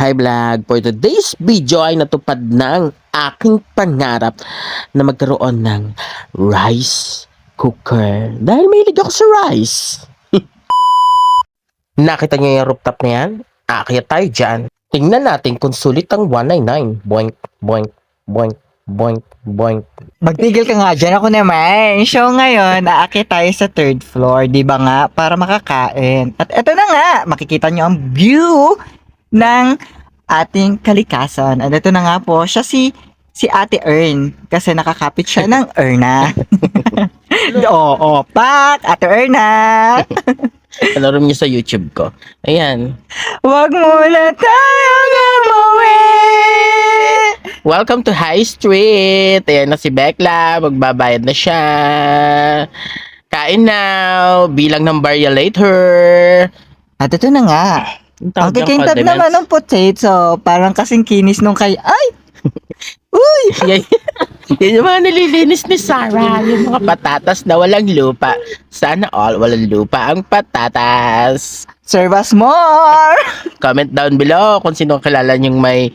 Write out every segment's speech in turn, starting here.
Hi vlog! For today's video ay natupad na ang aking pangarap na magkaroon ng rice cooker. Dahil mahilig ako sa rice. Nakita niyo yung rooftop na yan? Aakyat tayo dyan. Tingnan natin kung sulit ang 199. Boink, boink, boink, boink, boink. Magtigil ka nga dyan. Ako naman. So ngayon, aakit tayo sa third floor. Di ba nga? Para makakain. At eto na nga. Makikita nyo ang view ng ating kalikasan. At ito na nga po, siya si si Ate Ern. Kasi nakakapit siya ng Erna. Oo, pak! Ate Erna! Rin niyo sa YouTube ko. Ayan. Huwag muna tayo umuwi! Welcome to High Street. Ayan na si Bekla. Magbabayad na siya. Kain now. Bilang ng barya later. At ito na nga. Ang Ang tawag niyang kikintab condiments. naman ng potato. Parang kasing kinis nung kay... Ay! Uy! Yan, yung mga nililinis ni Sarah. Yung mga patatas na walang lupa. Sana all walang lupa ang patatas. Serve us more! Comment down below kung sino ang kilala niyong may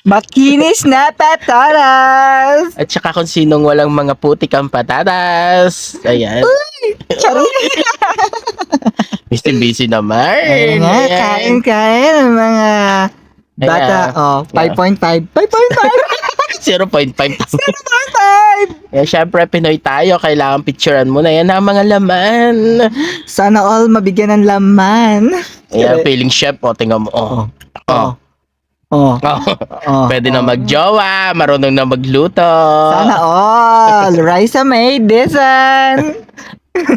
Makinis na patatas! at saka kung sinong walang mga putik ang patatas. Ayan. Charing! Busy busy naman. Ayun nga, Ayan. kain-kain ang mga bata. Oh, 5.5. 5.5! 0.5. 5.5! Eh, syempre, Pinoy tayo. Kailangan picturean mo na yan ang mga laman. Sana all mabigyan ng laman. Ayan, feeling chef. O, tingnan mo. Oh. Oh. Oh. Oh. Oh. Pwede na magjowa, marunong na magluto. Sana all. Raisa made this one.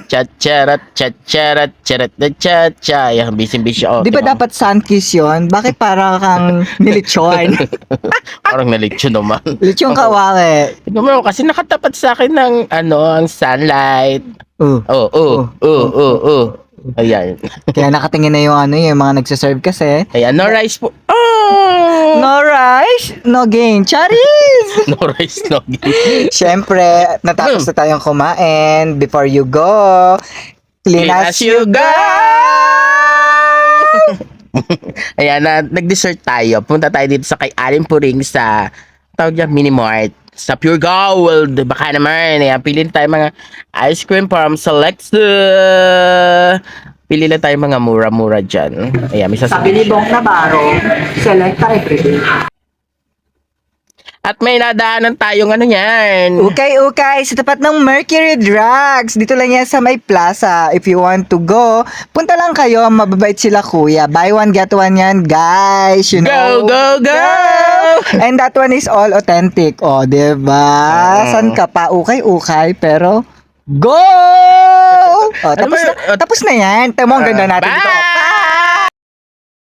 Chacharat, chacharat, charat na chacha. Ayan, busy-busy ako. Di ba dapat sunkiss yun? Bakit para kang nilitsyon? Parang nalitsyo naman. Litsyon kawali. Tingnan mo, kasi nakatapat sa akin ng, ano, ang sunlight. Oh. Oh, oh, oh, oh, oh. Ayan. Kaya nakatingin na yung ano yung mga nagsaserve kasi. Ayan, no rice po. Oh! No rice, no gain. Charis! No rice, no Siyempre, natapos na tayong kumain. Before you go, clean, as you go! Ayan, na, nag-dessert tayo. Punta tayo dito sa kay Alin Puring sa tawag niya Mini Mart sa Pure Gold. Baka naman, ayan, pilin tayo mga ice cream from Selecta. Pili lang tayo mga mura-mura dyan. Ayan, may Sabi sasabihin. ni Bong Navarro, selecta everyday. At may nadaanan tayong ano yan. Ukay-ukay sa tapat ng Mercury Drugs. Dito lang yan sa may plaza. If you want to go, punta lang kayo. Mababait sila kuya. Buy one, get one yan, guys. You Go, know. go, go! And that one is all authentic. O, oh, diba? Ah. San ka pa? Ukay-ukay, pero go! Oh, tapos, na, tapos na yan. Tamo, ang ganda natin dito.